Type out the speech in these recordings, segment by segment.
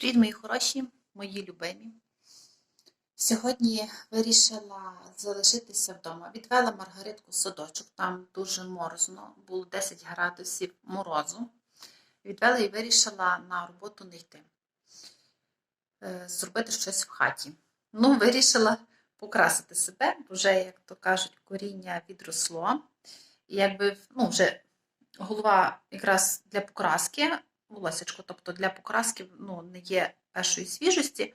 Привіт, мої хороші, мої любимі. Сьогодні вирішила залишитися вдома. Відвела Маргаритку в садочок, там дуже морозно, було 10 градусів морозу. Відвела і вирішила на роботу не йти, Е, зробити щось в хаті. Ну, вирішила покрасити себе, бо вже, як то кажуть, коріння відросло. Якби ну, вже голова якраз для покраски, волосечко, тобто для покраски ну, не є першої свіжості.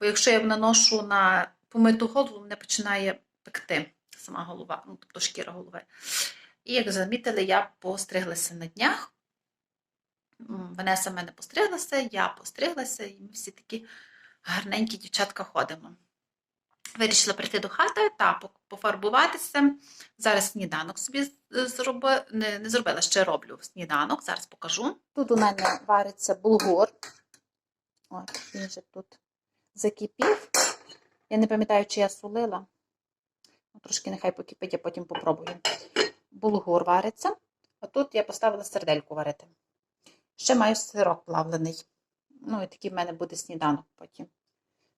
Бо якщо я наношу на помиту голову, мене починає пекти сама голова, ну, тобто шкіра голови. І як замітили, я постриглася на днях. М, Ванеса в мене постриглася, я постриглася, і ми всі такі гарненькі дівчатка ходимо. Вирішила прийти до хати та пофарбуватися. Зараз сніданок собі зроби... не, не зробила, ще роблю сніданок, зараз покажу. Тут у мене вариться булгур. От, він же тут закипів. Я не пам'ятаю, чи я солила. Ну, Трошки нехай покипить, я потім попробую. Булгур вариться. А тут я поставила сердельку варити. Ще маю сирок плавлений. Ну, і такий в мене буде сніданок потім.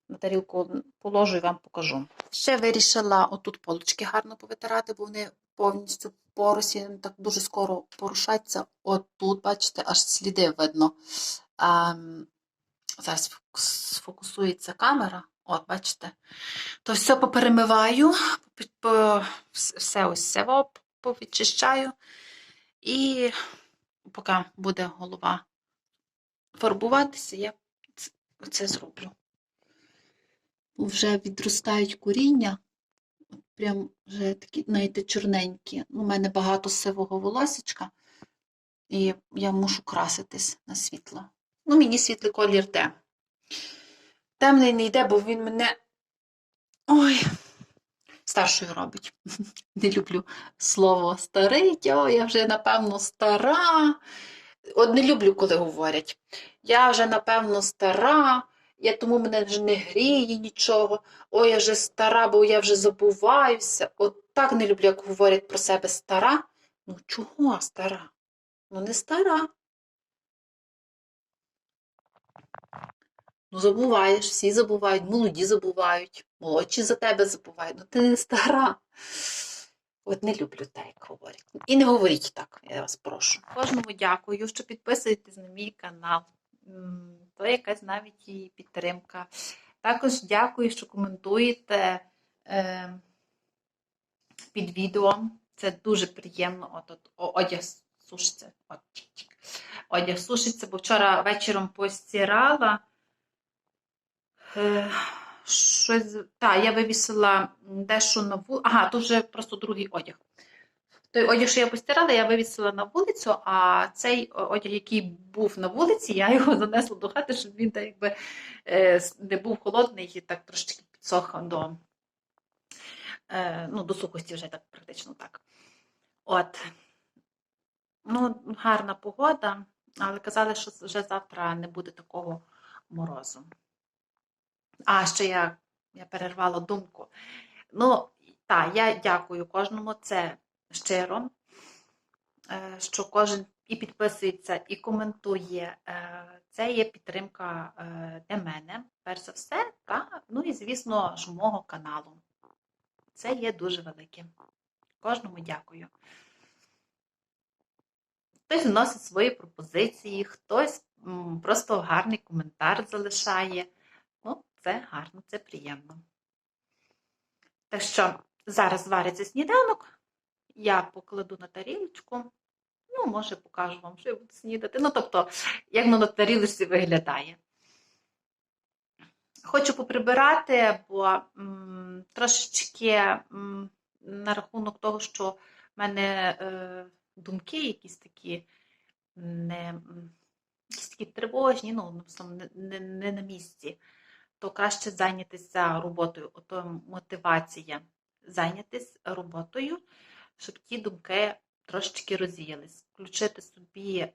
На тарілку положу і вам покажу. Ще вирішила отут полочки гарно повитирати, бо вони повністю поросі, так дуже скоро порушаться. Отут, бачите, аж сліди видно. Ем, зараз фокус- сфокусується камера. От, бачите. То все поперемиваю, все ось це повідчищаю. І поки буде голова фарбуватися, я це зроблю. Вже відростають коріння, прям вже такі, знаєте, чорненькі. У мене багато сивого волосечка, і я мушу краситись на світло. Ну, мені світлий колір йде. Темний не йде, бо він мене. Ой, старшою робить. Не люблю слово старий, о, я вже, напевно, стара. От не люблю, коли говорять. Я вже, напевно, стара, я тому мене вже не гріє нічого. Ой, я вже стара, бо я вже забуваюся. От так не люблю, як говорять про себе стара. Ну чого стара? Ну не стара. Ну, забуваєш, всі забувають, молоді забувають, молодші за тебе забувають. Ну ти не стара. От не люблю так, як говорять. І не говоріть так, я вас прошу. Кожному дякую, що підписуєтесь на мій канал. То якась навіть і підтримка. Також дякую, що коментуєте е, під відео. Це дуже приємно. От, от, одяг сушиться. От. Одяг сушиться, бо вчора вечором постирала. Е, щось, та, я вивісила дещо вулицю. Ага, то вже просто другий одяг. Той одяг, що я постирала, я вивісила на вулицю, а цей одяг, який був на вулиці, я його занесла до хати, щоб він якби е, не був холодний і так трошки підсох до, е, ну, до сухості вже так практично так. От. Ну, гарна погода, але казали, що вже завтра не буде такого морозу. А, ще я, я перервала думку. Ну, так, я дякую кожному. Це щиро, е, що кожен і підписується, і коментує. Е, Це є підтримка е, для мене, перш за все, та, ну і, звісно ж, мого каналу. Це є дуже велике. Кожному дякую. Хтось вносить свої пропозиції, хтось просто гарний коментар залишає. Ну, це гарно, це приємно. Так що зараз вариться сніданок, я покладу на тарілочку. Ну, може, покажу вам, що я буду снідати. Ну, тобто, як воно на тарілочці виглядає. Хочу поприбирати, бо м, трошечки м, на рахунок того, що в мене е, думки якісь такі не, якісь такі тривожні, ну, не, не, не на місці, то краще зайнятися роботою. Ото мотивація зайнятися роботою, щоб ті думки трошечки розвіялись. Включити собі,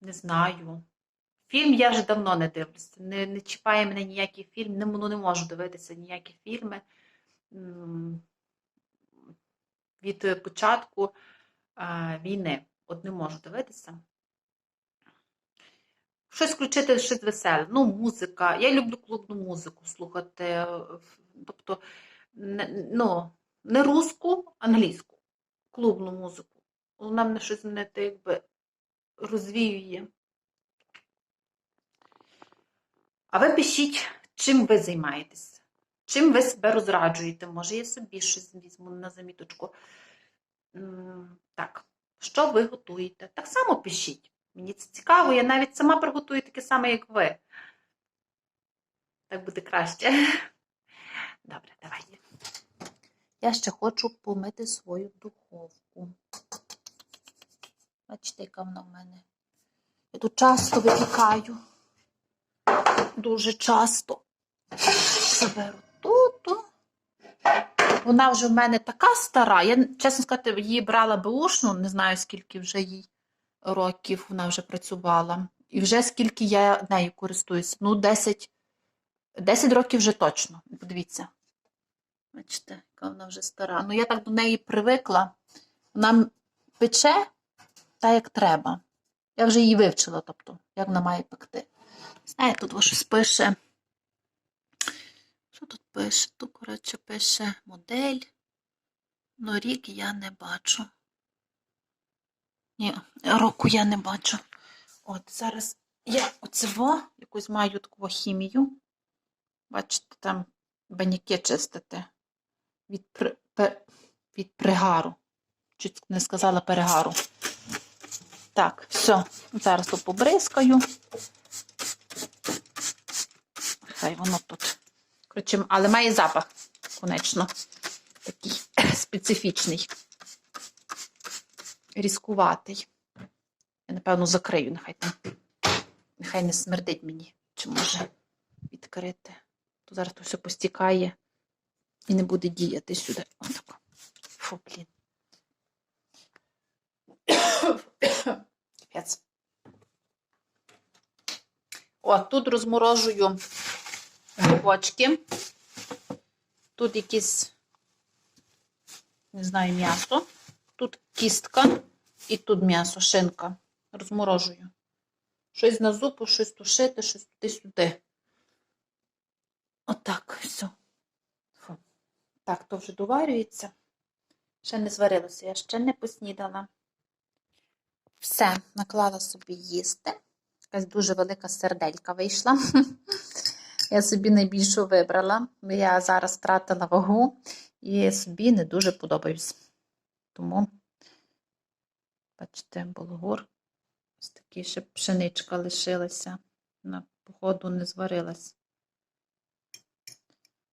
не знаю, Фільм я вже давно не дивлюся. Не, не чіпає мене ніякий фільм, не, ну, не можу дивитися ніякі фільми. Від початку а, війни. От не можу дивитися. щось включити, щось веселе. Ну, музика. Я люблю клубну музику слухати. е, Тобто, ну, не руску, англійську, клубну музику. Вона мене щось не те, якби розвіює. А ви пишіть, чим ви займаєтесь, чим ви себе розраджуєте. Може, я собі щось візьму на заміточку. Так, що ви готуєте? Так само пишіть. Мені це цікаво, я навіть сама приготую таке саме, як ви. Так буде краще. Добре, давайте. Я ще хочу помити свою духовку. Бачите, яка вона в мене. Я тут часто випікаю. Дуже часто. Заберу тут. Вона вже в мене така стара. Я, чесно сказати, її брала беушну, не знаю, скільки вже їй років вона вже працювала. І вже скільки я нею користуюся. Ну, 10, 10 років вже точно. Подивіться. Бачите, яка вона вже стара. Ну, я так до неї привикла. Вона пече так, як треба. Я вже її вивчила, тобто, як вона має пекти. Знаєте, тут ось щось пише. Що тут пише? Тут, коротше, пише модель. Ну, рік я не бачу. Ні, року я не бачу. От зараз я оцево якусь маю таку хімію. Бачите, там баняки чистити від, при, пе- від пригару. Чуть не сказала перегару. Так, все, зараз тут побризкаю. Хай воно тут. Коротше, але має запах, конечно, такий специфічний, різкуватий. Я, напевно, закрию, нехай там. Нехай не смердить мені, чи може відкрити. То зараз то все постікає і не буде діяти сюди. Отак. Фу, блін. Капець. О, тут розморожую грибочки. Тут якісь, не знаю, м'ясо. Тут кістка і тут м'ясо, шинка. Розморожую. Щось на зупу, щось тушити, щось туди-сюди. Отак, все. Так, то вже доварюється. Ще не зварилося, я ще не поснідала. Все, наклала собі їсти. Якась дуже велика серделька вийшла. Я собі найбільшу вибрала. Я зараз втратила вагу і собі не дуже подобаюсь. Тому, бачите, булгур. Ось такі ще пшеничка лишилася. На походу не зварилась.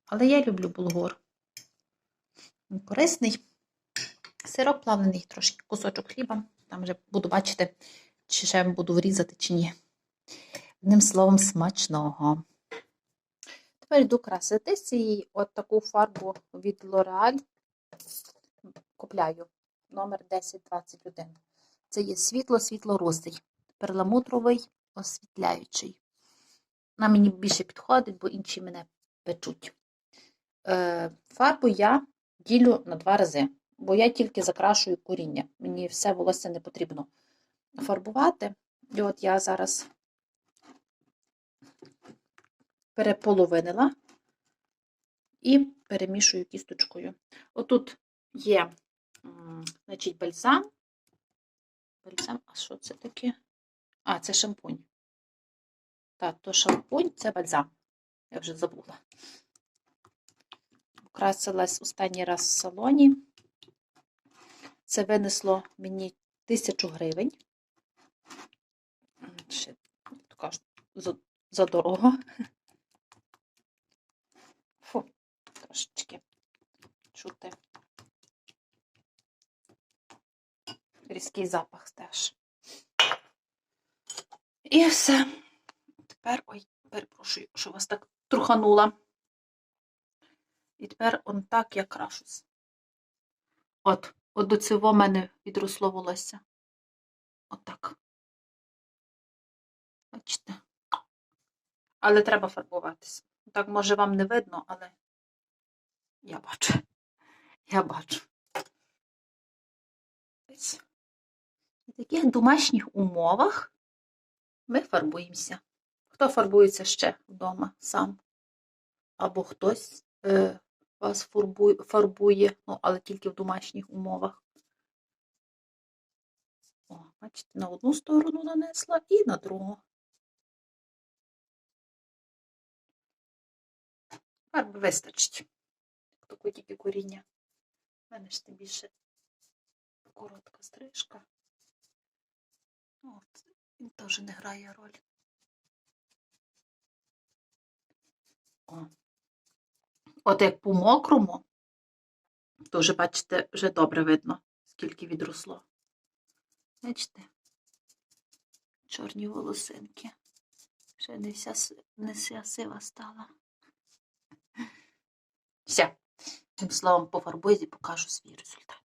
Але я люблю булгур. Корисний. Сироп плавлений, трошки кусочок хліба. Там вже буду бачити, чи ще буду врізати, чи ні. Одним словом, смачного. Тепер йду краситись і от таку фарбу від L'Oreal купляю. Номер 1021. Це є світло-світло-русий, перламутровий освітляючий. Вона мені більше підходить, бо інші мене печуть. Е, фарбу я ділю на два рази, бо я тільки закрашую коріння. Мені все волосся не потрібно фарбувати. І от я зараз переполовинила і перемішую кісточкою. Отут є, значить, бальзам. Бальзам, а що це таке? А, це шампунь. Так, то шампунь, це бальзам. Я вже забула. Красилась останній раз в салоні. Це винесло мені тисячу гривень. Ще така ж за, за. Фу, трошечки чути. Різкий запах теж. І все. Тепер, ой, перепрошую, що вас так труханула. І тепер он так я крашусь. От, от до цього в мене відросло волосся. Отак. Бачите? Але треба фарбуватися. Так, може, вам не видно, але я бачу. Я бачу. В таких домашніх умовах ми фарбуємося. Хто фарбується ще вдома сам? Або хтось е, вас фарбує, ну, але тільки в домашніх умовах. О, бачите, на одну сторону нанесла і на другу. Фарби вистачить. Таке тільки коріння. У мене ж тим більше коротка стрижка. От, він теж не грає роль. О. От як по мокрому, то вже, бачите, вже добре видно, скільки відросло. Бачите? Чорні волосинки. Ще не вся, не вся сива стала. Все. Тим словом, пофарбуюсь і покажу свій результат.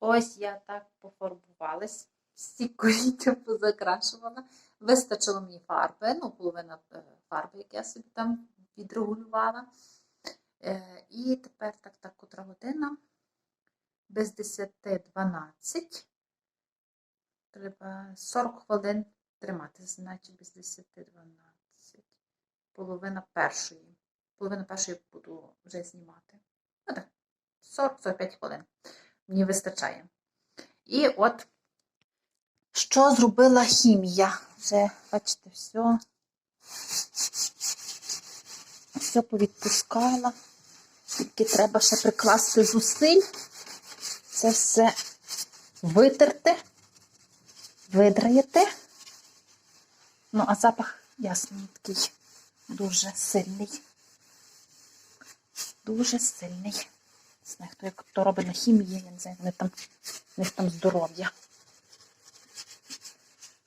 Ось я так пофарбувалась. Всі коріння позакрашувала. Вистачило мені фарби, ну, половина е, фарби, як я собі там відрегулювала. Е, І тепер так, так, котра година. Без 10-12. Треба 40 хвилин тримати, значить без 10-12. Половина першої. Половину першої буду вже знімати. Ну так, 40-45 хвилин. Мені вистачає. І от, що зробила хімія? Вже, бачите, все. Все повідпускала. Тільки треба ще прикласти зусиль. Це все витерти, видраєте. Ну, а запах, ясно, такий дуже сильний. Дуже сильний. Не знаю, хто як то робить на хімії, я не знаю, вони у них там здоров'я.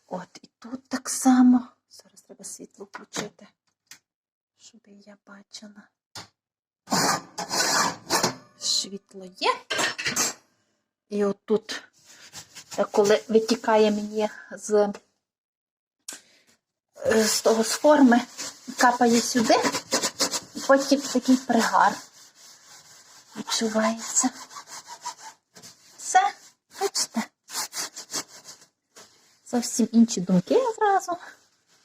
От, і тут так само. Зараз треба світло включити, щоб я бачила. Світло є. І отут, е, коли витікає мені з, е, з того з форми, капає сюди, і потім такий пригар відчувається. Все, бачите? Зовсім інші думки зразу.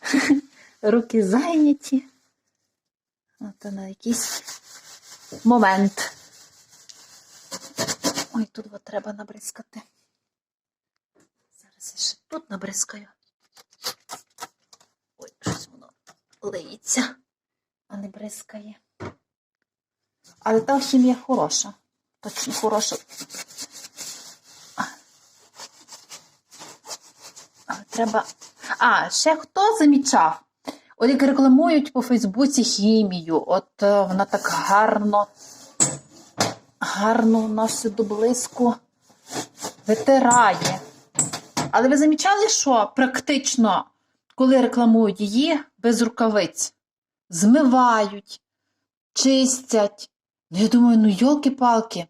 Руки зайняті. От на якийсь момент. Ой, тут от треба набризкати. Зараз я ще тут набризкаю. Ой, щось воно лиється, а не бризкає. Але та хімія хороша. Точно хороша. Але треба. А, ще хто замічав? От як рекламують по Фейсбуці хімію, от е, вона так гарно, гарно носить до блиску, витирає. Але ви замічали, що практично, коли рекламують її без рукавиць, змивають, чистять. Ну, я думаю, ну йолки-палки.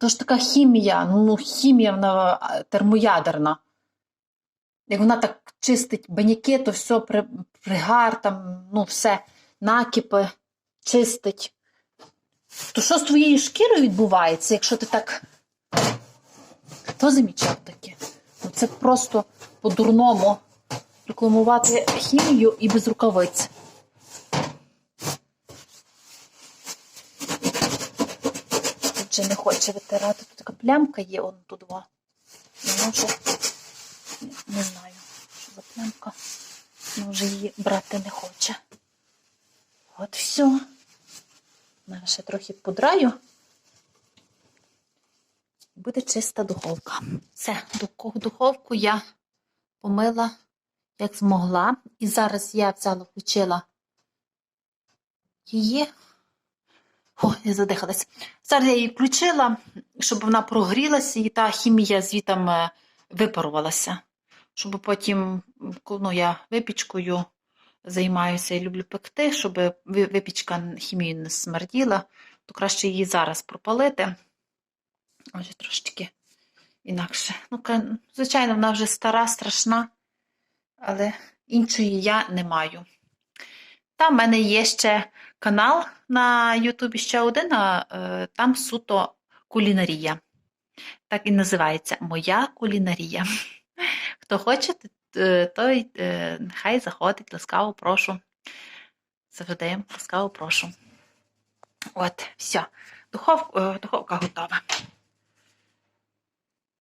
То ж така хімія, ну хімія вона термоядерна. Як вона так чистить баняки, то все при, пригар, там, ну все, накипи чистить. То що з твоєю шкірою відбувається, якщо ти так. Хто замічав таке? Ну, це просто по-дурному рекламувати хімію і без рукавиць. Тут не хоче витирати. Тут така плямка є, он тут два. Не може. Не, знаю, що за плямка. Ну, вже її брати не хоче. От все. Зараз ще трохи подраю. Буде чиста духовка. Все, дух- духовку я помила як змогла. І зараз я взяла, включила її. О, я задихалась. Зараз я її включила, щоб вона прогрілася і та хімія звітом е, випарувалася. Щоб потім, ну, я випічкою займаюся і люблю пекти, щоб випічка хімію не смерділа, то краще її зараз пропалити. Ось трошечки інакше. Ну, звичайно, вона вже стара, страшна, але іншої я не маю. Та в мене є ще канал на Ютубі ще один, а е, там суто кулінарія. Так і називається Моя кулінарія. Хто хоче, е, той е, нехай заходить, ласкаво прошу. Завжди ласкаво прошу. От, все. Духов, е, духовка готова.